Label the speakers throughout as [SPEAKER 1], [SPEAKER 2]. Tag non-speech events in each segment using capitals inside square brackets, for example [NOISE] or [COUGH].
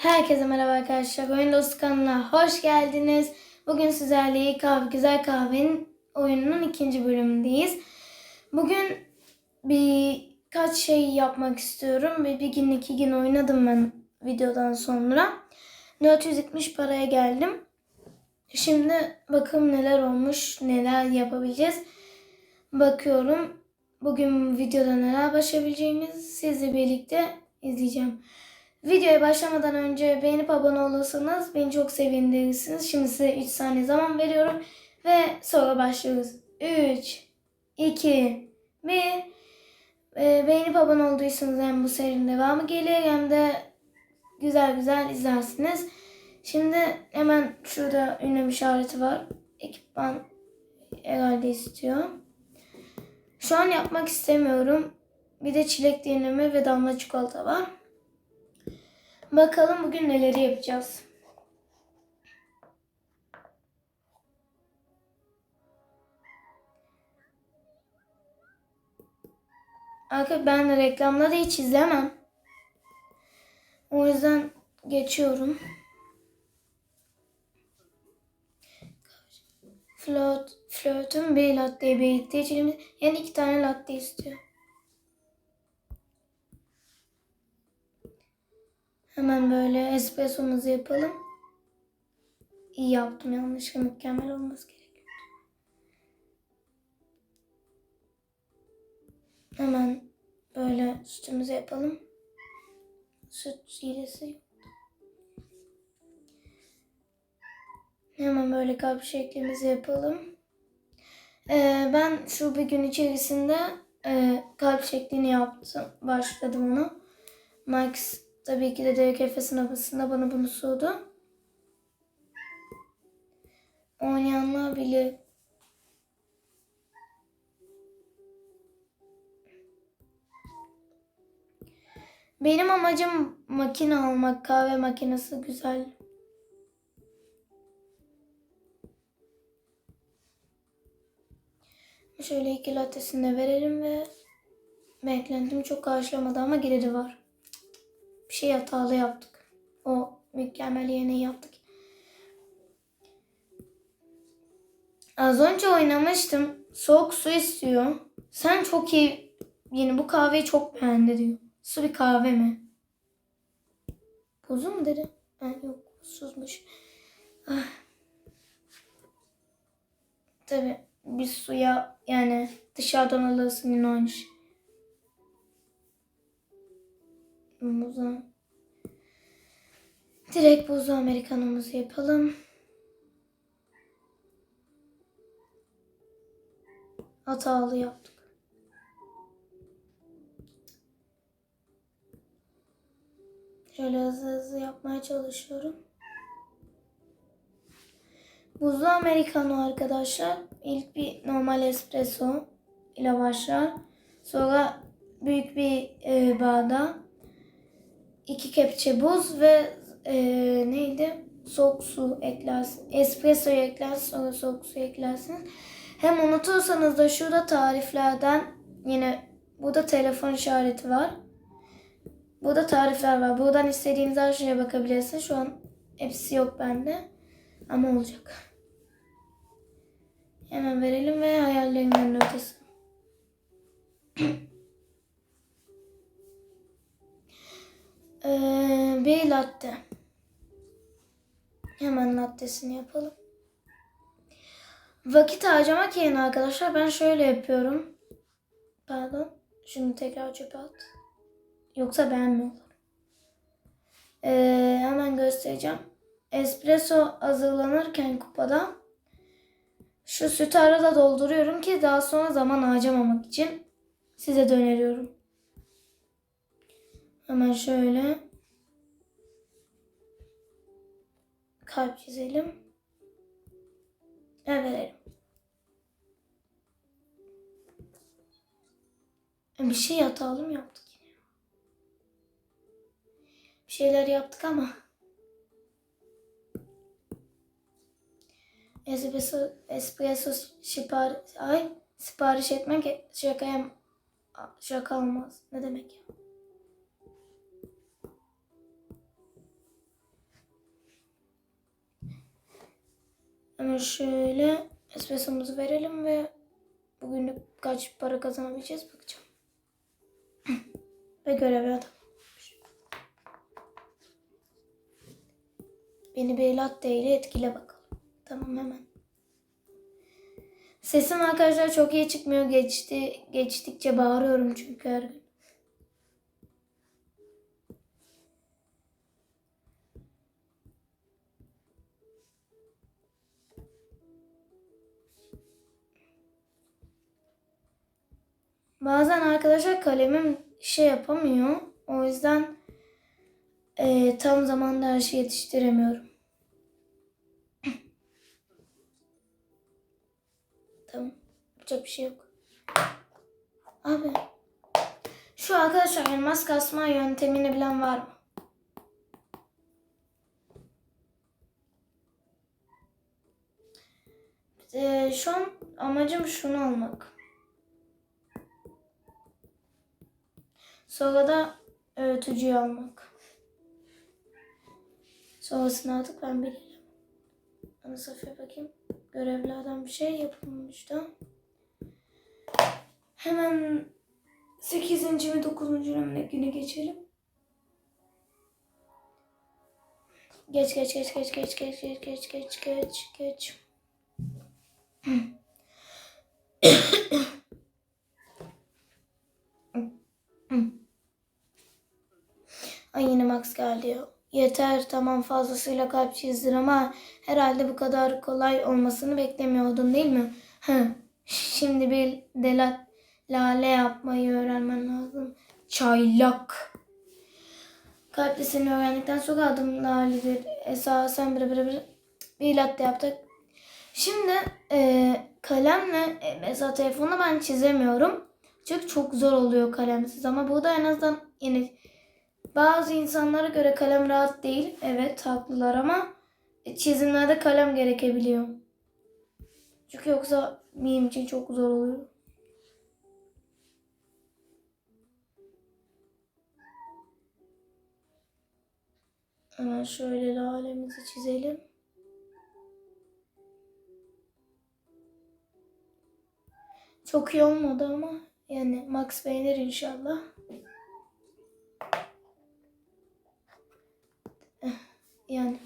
[SPEAKER 1] Herkese merhaba arkadaşlar. Oyun Dostu kanalına hoş geldiniz. Bugün sizlerle iyi kahve, güzel kahvenin oyununun ikinci bölümündeyiz. Bugün birkaç şey yapmak istiyorum. Bir, bir gün iki gün oynadım ben videodan sonra. 470 paraya geldim. Şimdi bakalım neler olmuş, neler yapabileceğiz. Bakıyorum. Bugün videoda neler başarabileceğimizi sizle birlikte izleyeceğim. Videoya başlamadan önce beğenip abone olursanız beni çok sevindirirsiniz. Şimdi size 3 saniye zaman veriyorum ve sonra başlıyoruz. 3, 2, 1. Ee, beğenip abone olduysanız hem bu serinin devamı gelir hem de güzel güzel izlersiniz. Şimdi hemen şurada ünlem işareti var. Ekipman herhalde istiyor. Şu an yapmak istemiyorum. Bir de çilek dinleme ve damla çikolata var. Bakalım bugün neleri yapacağız. Arkadaşlar ben reklamları hiç izlemem. O yüzden geçiyorum. Float, float'un bir latte birlikte içelim. Yani iki tane latte istiyor. Hemen böyle espressomuzu yapalım. İyi yaptım yanlışlıkla mükemmel olması gerekiyor. Hemen böyle sütümüzü yapalım. Süt hilesi. Hemen böyle kalp şeklimizi yapalım. Ee, ben şu bir gün içerisinde e, kalp şeklini yaptım. Başladım onu. Max tabii ki de DKF sınavında bana bunu sordu. Oynayanlar bilir. Benim amacım makine almak. Kahve makinesi güzel. Şöyle iki lattesini de verelim ve beklentim çok karşılamadı ama geri var. Şey hatalı yaptık. O mükemmel yemeği yaptık. Az önce oynamıştım. Soğuk su istiyor. Sen çok iyi yine bu kahveyi çok beğendi diyor. Su bir kahve mi? Buzlu mu dedi? Ha, yok buzsuzmuş. Ah. Tabii bir suya yani dışarıdan alırsın yine aynı şey. Buza. Direkt buzlu amerikanımızı yapalım. Hatalı yaptık. Şöyle hızlı hızlı yapmaya çalışıyorum. Buzlu americano arkadaşlar. İlk bir normal espresso ile başlar. Sonra büyük bir e, bardağa iki kepçe buz ve e, neydi? Soğuk su eklersin. Espressoyu eklersin sonra soğuk su eklersiniz. Hem unutursanız da şurada tariflerden yine burada telefon işareti var. Burada tarifler var. Buradan istediğiniz her şeye bakabilirsiniz. Şu an hepsi yok bende. Ama olacak. Hemen verelim ve hayallerimin ötesi. ee, bir latte. Hemen lattesini yapalım. Vakit harcamak yerine arkadaşlar ben şöyle yapıyorum. Pardon. Şunu tekrar çöpe at. Yoksa beğenmiyorlar. Ee, hemen göstereceğim. Espresso hazırlanırken kupada şu sütü arada dolduruyorum ki daha sonra zaman harcamamak için size de öneriyorum. Hemen şöyle kalp çizelim. Ve verelim. Bir şey hatalı mı yaptık yine? Bir şeyler yaptık ama espresso, espresso sipar, ay, sipariş etmek şakaya şaka olmaz. Ne demek ya? Hemen şöyle espressomuzu verelim ve bugünlük kaç para kazanabileceğiz bakacağım. [CLEARS THROAT] ve görevi adam. Beni bir latte ile etkile bakalım. Tamam hemen. Sesim arkadaşlar çok iyi çıkmıyor. Geçti, geçtikçe bağırıyorum çünkü her gün. Bazen arkadaşlar kalemim şey yapamıyor. O yüzden eee, tam zamanda her şeyi yetiştiremiyorum. [CLEARS THROAT] Tamam. Yapacak bir şey yok. Abi. Şu arkadaşlar elmas kasma yöntemini bilen var mı? Ee, şu an amacım şunu almak. Sonra da öğütücüyü almak. Sonrasını artık ben bilirim. Ana sayfaya bakayım. Görevlerden bir şey yapılmış da. Hemen 8. ve 9. günü geçelim. Geç geç geç geç geç geç geç geç geç geç geç. [CLEARS THROAT] [CLEARS THROAT] Ay yine Max geldi. Yeter tamam fazlasıyla kalp çizdin ama herhalde bu kadar kolay olmasını beklemiyordun değil mi? Hı. Şimdi bir delat lale yapmayı öğrenmen lazım. Çaylak. Kalplisini öğrendikten sonra adım laledir. Esasen bir bir bir bir latte yaptık. Şimdi e, kalemle e, mesela telefonla ben çizemiyorum. Çünkü çok zor oluyor kalemsiz ama burada en azından yine bazı insanlara göre kalem rahat değil. Evet haklılar ama çizimlerde kalem gerekebiliyor. Çünkü yoksa benim için çok zor oluyor. Hemen şöyle lalemizi çizelim. Çok iyi olmadı ama yani Max beğenir inşallah. Yani.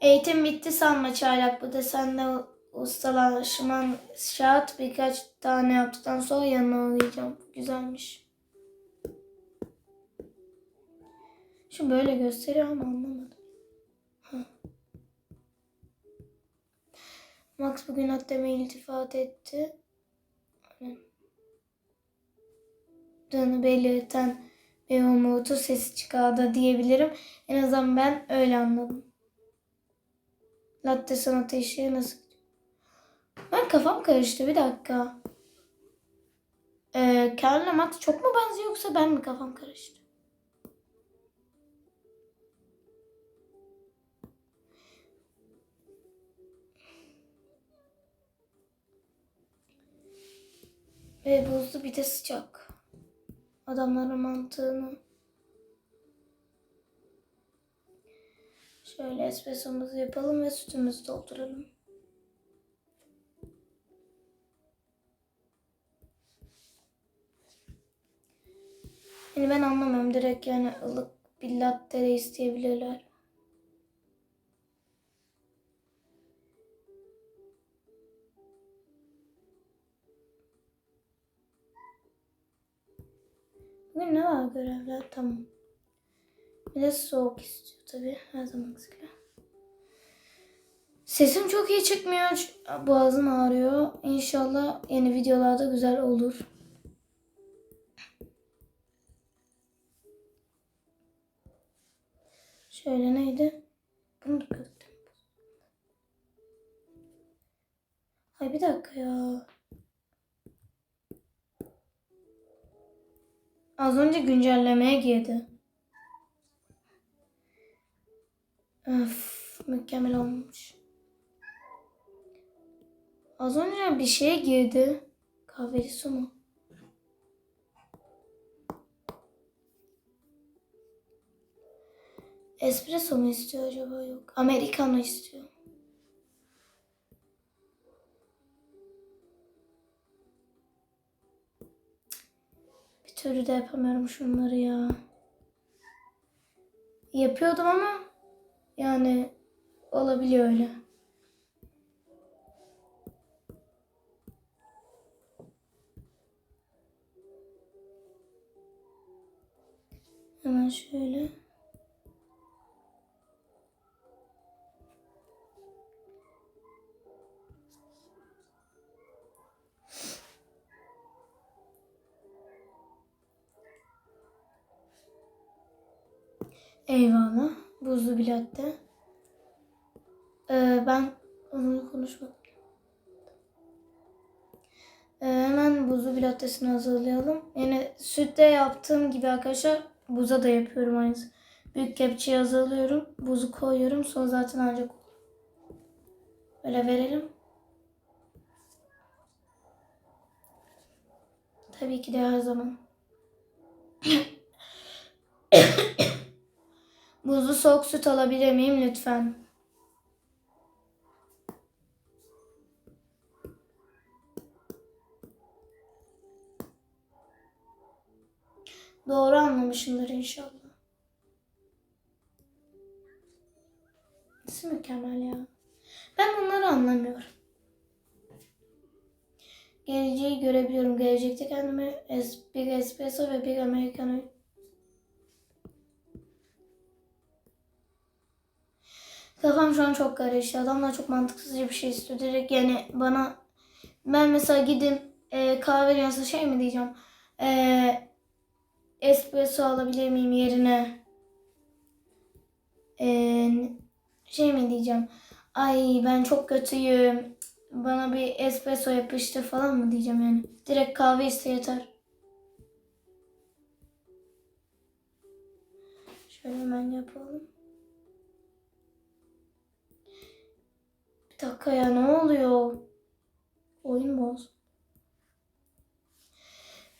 [SPEAKER 1] Eğitim bitti sanma çaylak. Bu da sende ustalaşman şart. Birkaç tane yaptıktan sonra yanına uğrayacağım. Güzelmiş. Şu böyle gösteriyor ama anlamadım. Max bugün haddeme iltifat etti. Dığını belirten bir umutu sesi çıkardı diyebilirim. En azından ben öyle anladım. Latte sanatı işi nasıl? Ben kafam karıştı bir dakika. Ee, Carl'le Max çok mu benziyor yoksa ben mi kafam karıştı? Ve buzlu bir de sıcak. Adamların mantığını. Şöyle espressomuzu yapalım ve sütümüzü dolduralım. Yani ben anlamıyorum direkt yani ılık bir latte de isteyebilirler. Bugün ne var görevler? Tamam. Bir de soğuk istiyor tabii. Her zaman gibi. Sesim çok iyi çıkmıyor. Boğazım ağrıyor. İnşallah yeni videolarda güzel olur. Şöyle neydi? Bunu da. Ay bir dakika ya. Az önce güncellemeye girdi. Öf, mükemmel olmuş. Az önce bir şeye girdi. Kahveli su mu? Espresso mu istiyor acaba? Yok. Americano istiyor. Türlü de yapamıyorum şunları ya. Yapıyordum ama yani olabiliyor öyle. Hemen şöyle. Eyvallah. Buzlu bir latte. Ee, ben onu konuşmadım. Ee, hemen buzlu bir lattesini hazırlayalım. Yani sütte yaptığım gibi arkadaşlar buza da yapıyorum aynısı. Büyük kepçeyi hazırlıyorum. Buzu koyuyorum. Sonra zaten ancak. Böyle verelim. Tabii ki de her zaman. Buzlu soğuk süt alabilir miyim lütfen? Doğru anlamışımdır inşallah. Nasıl mükemmel ya. Ben bunları anlamıyorum. Geleceği görebiliyorum. Gelecekte kendime bir espresso ve bir americano Kafam şu an çok karıştı. Adamlar çok mantıksızca bir şey istiyor. Direkt yani bana ben mesela gidip e, kahve dünyası şey mi diyeceğim? E, espresso alabilir miyim yerine? E, şey mi diyeceğim? Ay ben çok kötüyüm. Bana bir espresso yapıştır falan mı diyeceğim yani. Direkt kahve iste yeter. Şöyle hemen yapalım. Bir dakika ya ne oluyor? Oyun boz.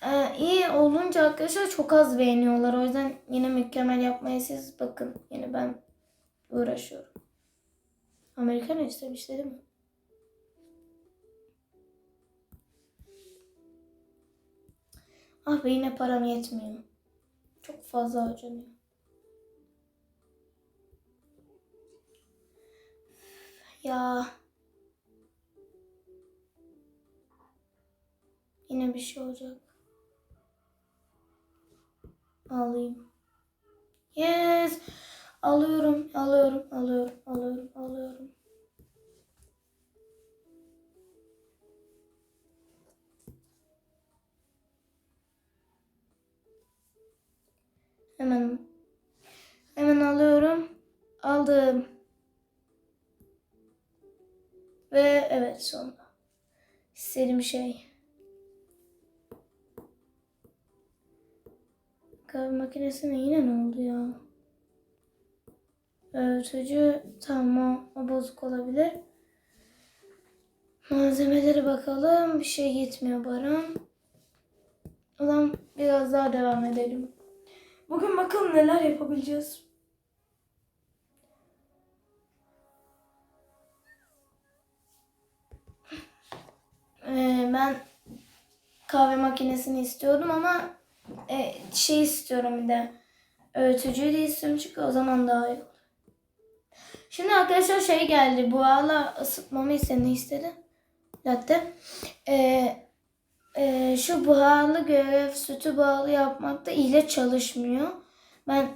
[SPEAKER 1] Ee, iyi olunca arkadaşlar çok az beğeniyorlar. O yüzden yine mükemmel yapmaya siz bakın. Yine ben uğraşıyorum. Amerikan istemişti değil mi? Ah be yine param yetmiyor. Çok fazla harcanıyor. Ya. Yine bir şey olacak. Alayım. Yes. Alıyorum, alıyorum, alıyorum, alıyorum, alıyorum. Hemen hemen alıyorum. Aldım. Ve evet sonunda. İstediğim şey. Kahve makinesine yine ne oldu ya? Öğütücü tamam o bozuk olabilir. Malzemelere bakalım. Bir şey gitmiyor Baran. O biraz daha devam edelim. Bugün bakalım neler yapabileceğiz. Ee, ben kahve makinesini istiyordum ama e, şey istiyorum bir de öğütücüyü de istiyorum çünkü o zaman daha iyi olur. Şimdi arkadaşlar şey geldi. Buharla ısıtmamı istedi. İstedi? Latte. Ee, e, şu buharlı görev sütü bağlı yapmakta ile çalışmıyor. Ben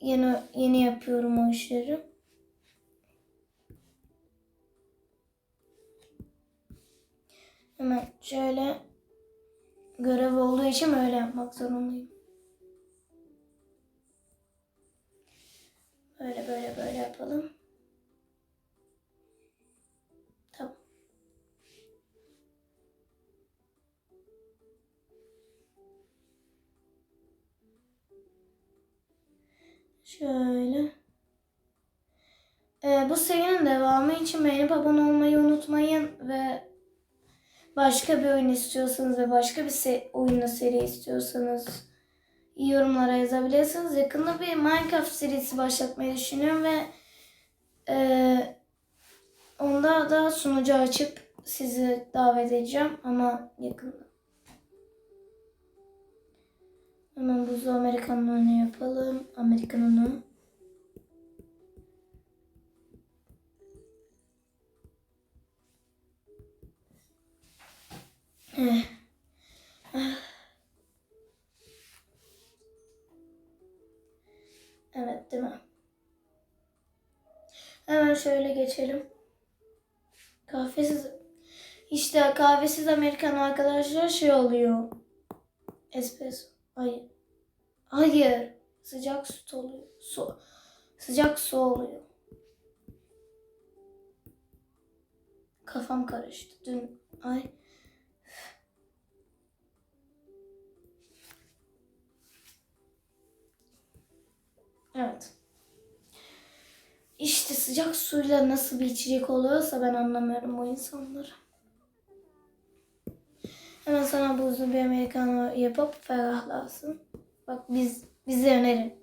[SPEAKER 1] yeni yeni yapıyorum o işleri. Hemen şöyle görev olduğu için öyle yapmak zorundayım. Böyle böyle böyle yapalım. Tamam. Şöyle. Ee, bu serinin devamı için beğenip abone olmayı unutmayın ve başka bir oyun istiyorsanız ve başka bir se- oyunla seri istiyorsanız yorumlara yazabilirsiniz. Yakında bir Minecraft serisi başlatmayı düşünüyorum ve e, onda da sunucu açıp sizi davet edeceğim ama yakında. Hemen buzlu Amerikanını yapalım. Amerikanını. Eh. Evet değil mi? Hemen şöyle geçelim. Kahvesiz işte kahvesiz Amerikan arkadaşlar şey oluyor. Espresso. Hayır. Hayır. Sıcak süt oluyor. Su. Sıcak su oluyor. Kafam karıştı. Dün ay İşte sıcak suyla nasıl bir içecek oluyorsa ben anlamıyorum bu insanları. Hemen sana buzlu bir americano yapıp ferahlasın. Bak biz bizi önerin.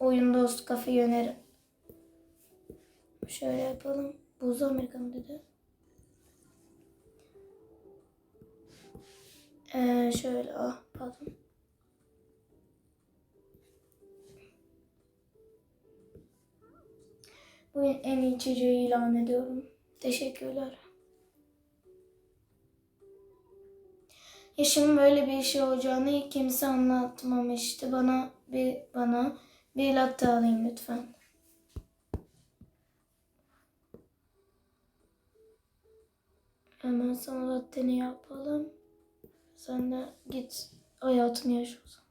[SPEAKER 1] Oyun dostu kafeyi önerin. Şöyle yapalım. Buzlu americano dedi. Ee, şöyle ah pardon. Bu en iyi içeceği ilan ediyorum. Teşekkürler. Ya şimdi böyle bir şey olacağını kimse anlatmamıştı. Bana bir bana bir latte alayım lütfen. Hemen sana latteni yapalım. Sen de git hayatını yaşa o zaman.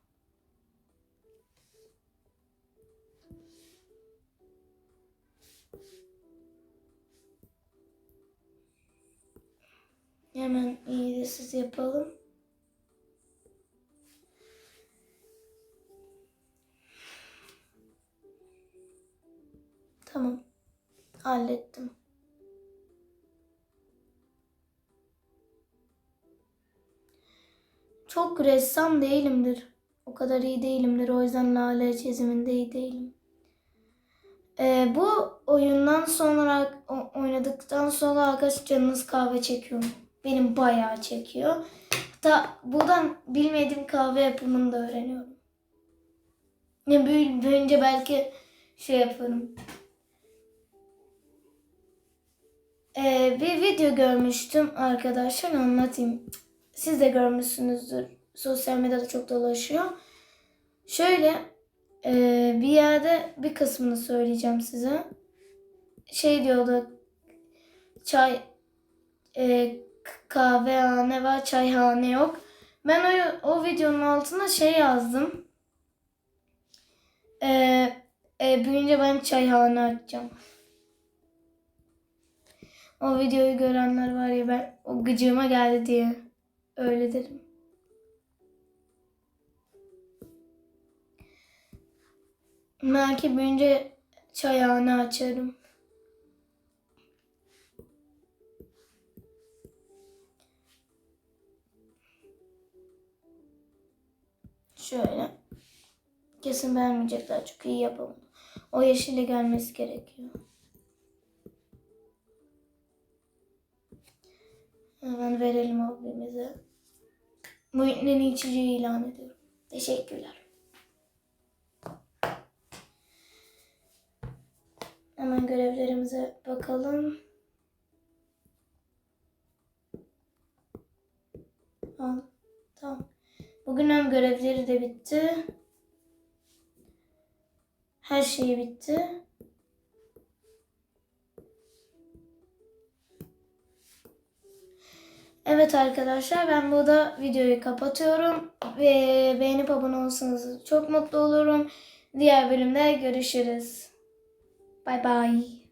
[SPEAKER 1] Hemen iyi de siz yapalım. Tamam. Hallettim. Çok ressam değilimdir. O kadar iyi değilimdir. O yüzden lale çiziminde iyi değilim. Ee, bu oyundan sonra oynadıktan sonra arkadaş canınız kahve çekiyor? Benim bayağı çekiyor. Hatta buradan bilmediğim kahve yapımını da öğreniyorum. Ne büyü- büyüyünce belki şey yaparım. Ee, bir video görmüştüm arkadaşlar anlatayım. Siz de görmüşsünüzdür. Sosyal medyada çok dolaşıyor. Şöyle e, bir yerde bir kısmını söyleyeceğim size. Şey diyordu çay e, kahvehane var çayhane yok. Ben o, o videonun altına şey yazdım. E, e, büyüyünce ben çayhane açacağım. O videoyu görenler var ya ben o gıcığıma geldi diye öyle dedim. Belki büyüyünce çayhane açarım. Şöyle. Kesin beğenmeyecekler çünkü iyi yapamadım. O yeşile gelmesi gerekiyor. Hemen verelim abimize. İyi içeceği ilan ediyorum. Teşekkürler. Hemen görevlerimize bakalım. Al. Tamam. Bugün hem görevleri de bitti. Her şey bitti. Evet arkadaşlar ben burada videoyu kapatıyorum ve beğenip abone olsanız çok mutlu olurum. Diğer bölümde görüşürüz. Bay bay.